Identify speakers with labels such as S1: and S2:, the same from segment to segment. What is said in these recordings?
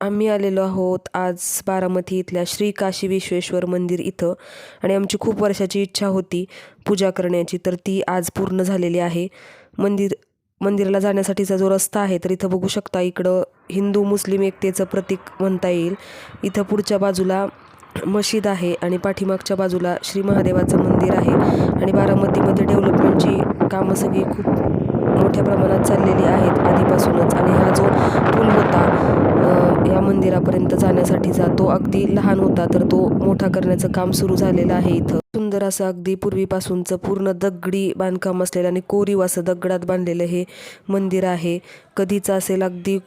S1: आम्ही आलेलो आहोत आज बारामती इथल्या श्री काशी विश्वेश्वर मंदिर इथं. आणि आमची खूप वर्षाची इच्छा होती पूजा करण्याची तर ती आज पूर्ण झालेली आहे. मंदिर मंदिराला जाण्यासाठीचा जो रस्ता आहे तर इथं बघू शकता इकडं हिंदू मुस्लिम एकतेचं प्रतीक म्हणता येईल. इथं पुढच्या बाजूला मशीद आहे आणि पाठीमागच्या बाजूला श्री महादेवाचं मंदिर आहे. आणि बारामतीमध्ये डेव्हलपमेंटची कामं सगळी खूप मोठ्या प्रमाणात चाललेली आहेत आधीपासूनच. आणि हा जो पूल होता या मंदिरापर्यंत जाण्यासाठीचा तो अगदी लहान होता तर तो मोठा करण्याचं काम सुरू झालेलं आहे इथं. सुंदर असं अगदी पूर्वीपासूनचं पूर्ण दगडी बांधकाम असलेलं आणि कोरीव असं दगडात बांधलेलं हे मंदिर आहे. कधीचं असेल अगदी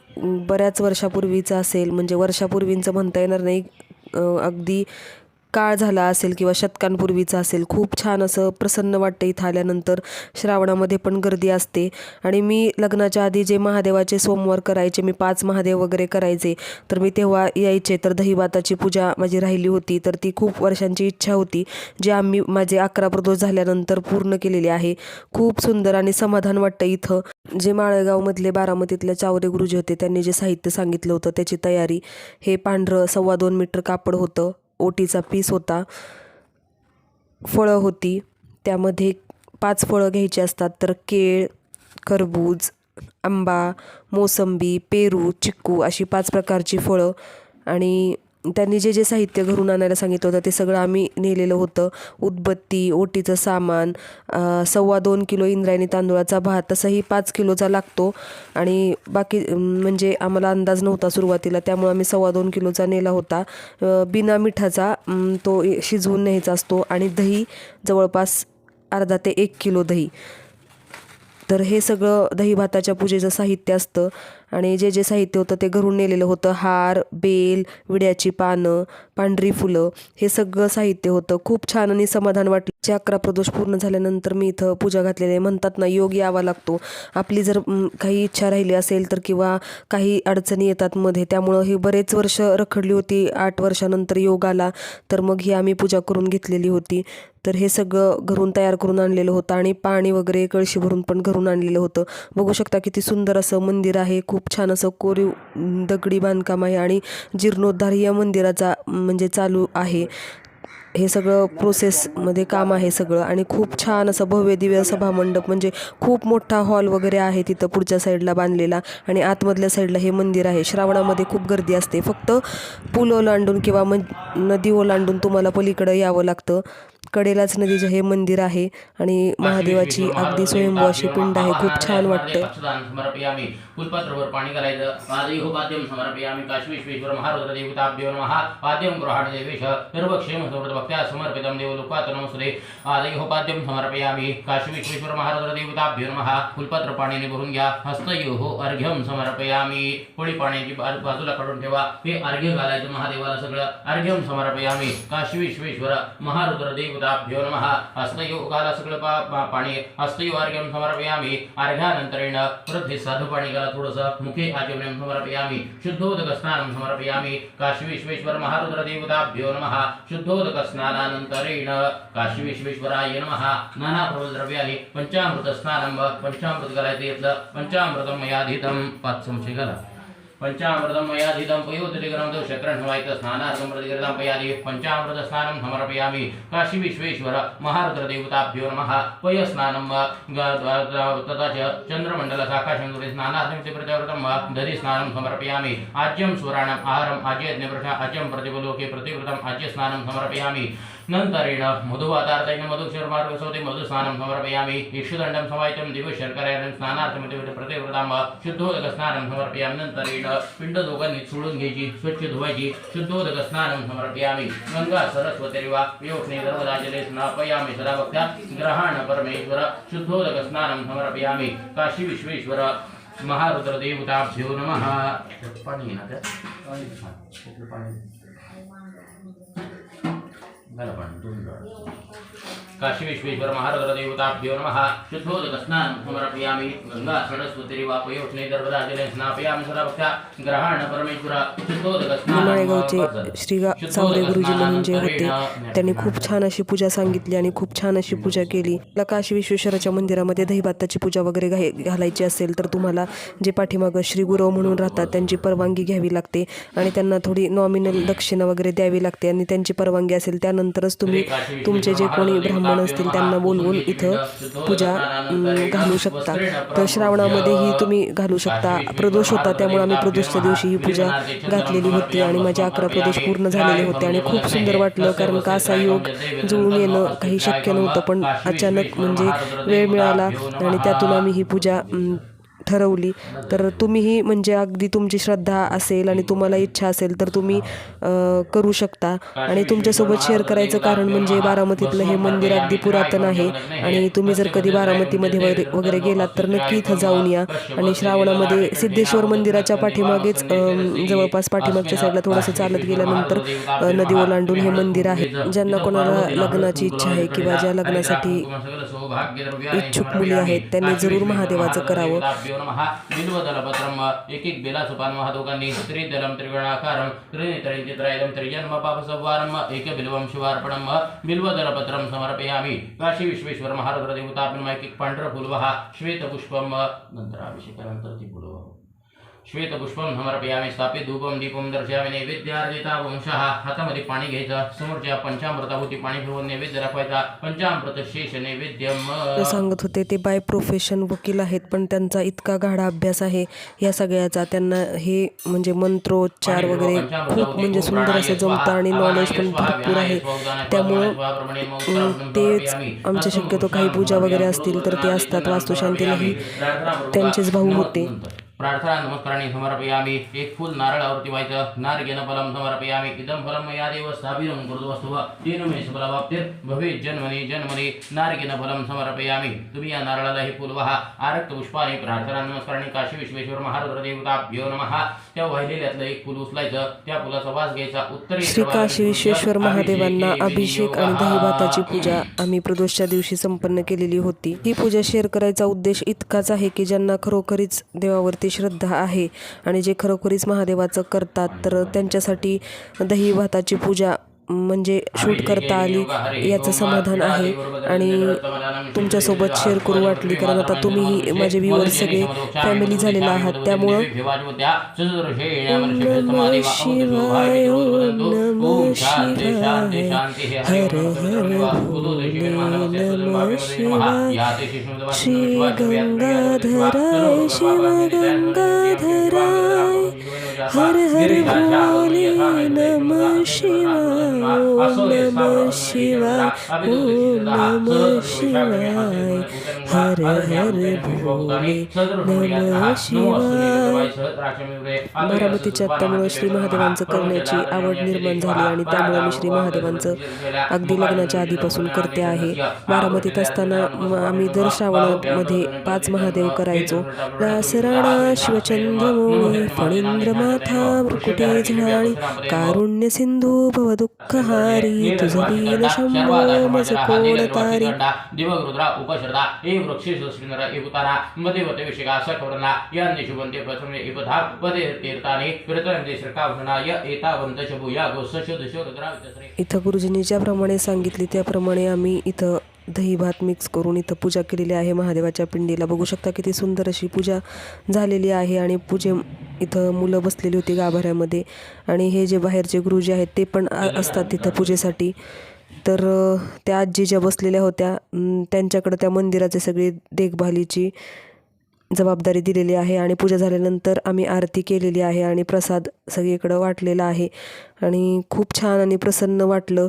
S1: बऱ्याच वर्षापूर्वीचं असेल म्हणजे वर्षापूर्वींचं म्हणता येणार नाही अगदी काळ झाला असेल किंवा शतकांपूर्वीचा असेल खूप छान असं प्रसन्न वाटतं इथं आल्यानंतर. श्रावणामध्ये पण गर्दी असते. आणि मी लग्नाच्या आधी जे महादेवाचे सोमवार करायचे मी पाच महादेव वगैरे करायचे तर मी तेव्हा यायचे. तर दहीभाताची पूजा माझी राहिली होती. तर ती खूप वर्षांची इच्छा होती जी आम्ही माझे अकरा प्रदोष झाल्यानंतर पूर्ण केलेली आहे. खूप सुंदर आणि समाधान वाटतं इथं. जे माळेगावमधले बारामतीतल्या चावरे गुरुजी होते त्यांनी जे साहित्य सांगितलं होतं त्याची तयारी. हे पांढरं सव्वा दोन मीटर कापड होतं. ओटीचा पीस होता. फळं होती. त्यामध्ये पाच फळं घ्यायची असतात तर केळ खरबूज आंबा मोसंबी पेरू चिक्कू अशी पाच प्रकारची फळं आणि त्यांनी जे जे साहित्य घरून आणायला सांगितलं होतं ते सगळं आम्ही नेलेलं होतं. उदबत्ती ओटीचं सामान सव्वा दोन किलो इंद्रायणी तांदूळाचा भात तसंही पाच किलोचा लागतो. आणि बाकी म्हणजे आम्हाला अंदाज नव्हता सुरुवातीला त्यामुळे आम्ही सव्वा दोन किलोचा नेला होता. बिना मिठाचा तो शिजवून न्यायचा असतो. आणि दही जवळपास अर्धा ते एक किलो दही. तर हे सगळं दही भाताच्या पूजेचं साहित्य असतं. आणि जे जे साहित्य होतं ते घरून नेलेलं होतं. हार बेल विड्याची पानं पांढरी फुलं हे सगळं साहित्य होतं. खूप छान आणि समाधान वाटलं. जे अकरा प्रदोष पूर्ण झाल्यानंतर मी इथं पूजा घातलेली आहे. म्हणतात ना योग यावा लागतो. आपली जर काही इच्छा राहिली असेल तर किंवा काही अडचणी येतात मध्ये त्यामुळं ही बरेच वर्ष रखडली होती. आठ वर्षानंतर योग आला तर मग ही आम्ही पूजा करून घेतलेली होती. तर हे सगळं घरून तयार करून आणलेलं होतं आणि पाणी वगैरे कळशी भरून पण घरून आणलेलं होतं. बघू शकता किती सुंदर असं मंदिर आहे. खूप खूप छान असं कोरीव दगडी बांधकाम आहे आणि जीर्णोद्धार या मंदिराचा म्हणजे चालू आहे. हे सगळं प्रोसेसमध्ये काम आहे सगळं आणि खूप छान असं भव्य दिव्य सभामंडप म्हणजे खूप मोठा हॉल वगैरे आहे तिथं पुढच्या साईडला बांधलेला आणि आतमधल्या साईडला हे मंदिर आहे. श्रावणामध्ये खूप गर्दी असते. फक्त पूल ओलांडून किंवा मग नदी ओलांडून तुम्हाला पलीकडं यावं लागतं. कडेलाच नदीचं हे मंदिर आहे आणि महादेवाची अगदी स्वयंभू अशी पिंड आहे. खूप छान वाटतं
S2: फुलपत्रवर पाणी घालायचं. पाद्यम समर्पयामी. काश्मीश्वेश्वर महारुद्र देवताभ्यो नमः. पाद्यम गृहाण देवेश. निर्वक्षेम समृद्ध भक्त्या समर्पितं देवलोकात नमस्ते. आदयो पाद्यम समर्पयामी. काश्मीश्वेश्वर महारुद्र देवताभ्यो नमः. फुलपत्र पाण्याने भरून घ्या. हस्तयो अर्घ्यम समर्पयामी. पोळी पाण्याची बाजूला काढून ठेवा. हे अर्घ्य घालायचं महादेवाला सगळं. अर्घ्यम समर्पयामी. काशी विश्वेश्वर महारुद्र देवताभ्यो नमः हस्तयो घाला सगळं पा- पा- पाणी। हस्तयो अर्घ्यम थोडंसं मुखे आचमनं समर्पयामि। शुद्धोदकस्नानं समर्पयामि। काशीविश्वेश्वर महारुद्रदेवताभ्यो विश्वेश्वर नमः। शुद्धोदक स्नानानंतरेण काशी विश्वेश्वराय नमः नाना प्रबलद्रव्यानि पंचामृत स्नानं व पंचामृत घालायचं चमचे घाला पंचामृतं मयाधितं पयोदरिगणं स्नानार्थं पयादि पञ्चामृतस्नानं समर्पयामि काशी विश्वेश्वर महारुद्रदेवताभ्यो नमः पयस्नानं वा ग- तथा च चन्द्रमण्डलशाखाशङ्कुरे स्नानार्थमिति प्रतिवृतं वा दधिस्नानं समर्पयामि आज्यं सुराणम् आहारम् आज्यज्ञप्रशा आज्यं प्रतिपलोके प्रतिवृतम् आज्यस्नानं समर्पयामि नन्तरेण मधुवातार्थेन मधुक्षरमार्गसौते मधुस्नानं समर्पयामि। इक्षुदण्डं समाहितं दिवशर्करेण स्नानार्थमिति प्रतिवृतां वा। शुद्धोदक स्नानं समर्पयामि। नंतरेण पिंड दोघांनी सोडून घ्यायची स्वच्छ धुवायची शुद्धोदक स्नानं समर्पयामि। गंगा सरस्वती वा। योष्णे नर्मदाजले स्नापयामि सदा भक्त्या ग्रहाण परमेश्वर शुद्धोदक स्नानं समर्पयामि। काशी विश्वेश्वर महारुद्र देवताभ्यो नमः। पाणी आहे ना त्यात? हा, कुठलं पाणी घाला पाणी दोन वेळा काशी विश्वेश्वर महारुद्र देवताभ्यो नमः। शुद्धोदक स्नानं समर्पयामि गंगा सरस्वती वापयोष्णे नर्मदा जले स्नापयामि सदा भक्त्या ग्रहाण परमेश्वर शुद्धोदक
S1: माळेगावचे श्री सावरे गुरुजी म्हणून जे होते. त्यांनी खूप छान अशी पूजा सांगितली आणि खूप छान अशी पूजा केली. मला काशी विश्वेश्वराच्या मंदिरामध्ये दहीभाताची पूजा वगैरे घाई घालायची असेल तर तुम्हाला जे पाठीमागं श्री गुरव म्हणून राहतात त्यांची परवानगी घ्यावी लागते आणि त्यांना थोडी नॉमिनल दक्षिणा वगैरे द्यावी लागते आणि त्यांची परवानगी असेल त्यानंतरच तुम्ही तुमचे जे कोणी ब्राह्मण असतील त्यांना बोलवून इथं पूजा घालू शकता. तर श्रावणामध्येही तुम्ही घालू शकता. प्रदोष होता त्यामुळे आम्ही प्रदोषच्या दिवशी ही पूजा घातलेली होती आणि माझे अकरा प्रदोष पूर्ण झालेले होते आणि खूप सुंदर वाटलं कारण का असा योग जुळून येणं काही शक्य नव्हतं. पण अचानक म्हणजे वेळ मिळाला आणि त्यातून आम्ही ही पूजा ठरवली. तर तुम्हीही म्हणजे अगदी तुमची श्रद्धा असेल आणि तुम्हाला इच्छा असेल तर तुम्ही करू शकता. आणि तुमच्यासोबत शेअर करायचं कारण म्हणजे बारामतीतलं हे मंदिर अगदी पुरातन आहे. आणि तुम्ही जर कधी बारामतीमध्ये वगैरे वगैरे गेलात तर नक्की इथं जाऊन या. आणि श्रावणामध्ये सिद्धेश्वर मंदिराच्या पाठीमागेच जवळपास पाठीमागच्या साईडला थोडंसं चालत गेल्यानंतर नदी ओलांडून हे मंदिर आहे. ज्यांना कोणाला लग्नाची इच्छा आहे किंवा ज्या लग्नासाठी इच्छुक मुली आहेत त्यांनी जरूर महादेवाचं करावं.
S2: बिल्वदलपत्रम एक एक बेलासोपान महादोकांनी त्रिदलम त्रिगुणाकारम त्रिनेत्रं चित्रायदं त्रिजन्म पापसंवारम एक बिल्वं शिवार्पणम बिल्वदलपत्रम समर्पयामि। काशी विश्वेश्वर महारुद्र देवतापिन एक एक पांढरं फुलवहा श्वेतपुष्पम नंतर अभिषेकानंतर ती फुलवहा श्वेतपुष्पम समर्पयामि स्थापित धूपम दीपम दर्शयामि नैवेद्यार्जिता वंशः हातामध्ये पाणी घ्यायचं समोरच्या पंचामृताभोवती पाणी फिरवून नैवेद्य दाखवायचा पंचामृत शेष नैवेद्यम
S1: ते सांगत होते ते बाय प्रोफेशन वकील आहेत पण त्यांचा इतका गाढा अभ्यास आहे या सगळ्याचा त्यांना हे म्हणजे मंत्रोच्चार वगैरे खूप म्हणजे सुंदर असं जमतं आणि नॉलेज पण भरपूर आहे. त्यामुळं तेच आमच्या शक्यतो काही पूजा वगैरे असतील तर ते असतात वास्तुशांतीलाही त्यांचेच भाऊ होते.
S2: प्रार्थना नमस्काराने समर्पयामि. एक फुल नारळावरती व्हायचं नारगेन फलम समर्पयामि. इदं फलम मया देव स्थापितं कुरुतु वस्तुव तेन मे फलवाप्तिर् भवेत् जन्मनि जन्मनि नारगेन फलम समर्पयामि. तुम्ही या नारळाला हे फुल वहा. आरक्त पुष्पाने प्रार्थना नमस्काराने काशी विश्वेश्वर महारुद्र देवताभ्यो नमः. त्या वाहिलेल्यातलं एक फुल उचलायचं. त्या फुलाचा वास घ्यायचा. उत्तरे
S1: श्री काशी विश्वेश्वर महादेवांना अभिषेक आणि दहीभाताची पूजा आम्ही प्रदोषच्या दिवशी संपन्न केलेली होती. ही पूजा शेअर करायचा उद्देश इतकाच आहे की ज्यांना खरोखरीच देवावरती श्रद्धा आहे. आणि जे खरोखरीच महादेवाचं करतात तर त्यांच्यासाठी दही भाताची पूजा म्हणजे शूट करता आली याचं समाधान आहे आणि तुमच्यासोबत शेअर करू वाटली कारण आता तुम्हीही माझे व्ह्युअर्स सगळे फॅमिली झालेला आहात त्यामुळं नमः शिवाय ओम नमः शिवाय हर हर भोले नमः शिवाय श्री गंगाधराय शिव गंगाधराय हर हर भोले नमः शिवाय ओम नमः शिवाय ओम नमः शिवाय हर हर भोले नमः शिवाय बारामतीच्या आत्तामुळे श्री महादेवांचं करण्याची आवड निर्माण झाली आणि त्यामुळे मी श्री महादेवांचं अगदी लग्नाच्या आधीपासून करते आहे. बारामतीत असताना आम्ही दर श्रावणामध्ये पाच महादेव करायचो. दासराणा शिवचंद्र मोळी फणींद्र माथा मृकुटे झळाळी कारुण्य सिंधू भव दुःखहारी तुझ वीन इथं गुरुजींनी ज्याप्रमाणे सांगितली त्याप्रमाणे आम्ही इथं दही भात मिक्स करून इथं पूजा केलेली आहे महादेवाच्या पिंडीला बघू शकता किती सुंदर अशी पूजा झालेली आहे आणि पूजे इथं मुलं बसलेली होती गाभाऱ्यामध्ये आणि हे जे बाहेरचे गुरुजी आहेत ते पण असतात तिथं पूजेसाठी तर त्या आजी ज्या बसलेल्या होत्या त्यांच्याकडं त्या मंदिराचे सगळी देखभालीची जबाबदारी दिलेली आहे आणि पूजा झाल्यानंतर आम्ही आरती केलेली आहे आणि प्रसाद सगळीकडं वाटलेला आहे. आणि खूप छान आणि प्रसन्न वाटलं.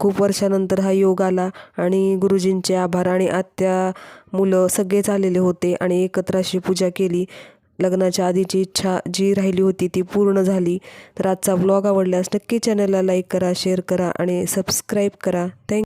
S1: खूप वर्षानंतर हा योग आला आणि गुरुजींचे आभार आणि आत्या मुलं सगळेच आलेले होते आणि एकत्र अशी पूजा केली. लग्नाच्या आधीची इच्छा जी राहिली होती ती पूर्ण झाली. तर आजचा ब्लॉग आवडल्यास नक्की चॅनलला लाईक करा शेअर करा आणि सबस्क्राईब करा. थँक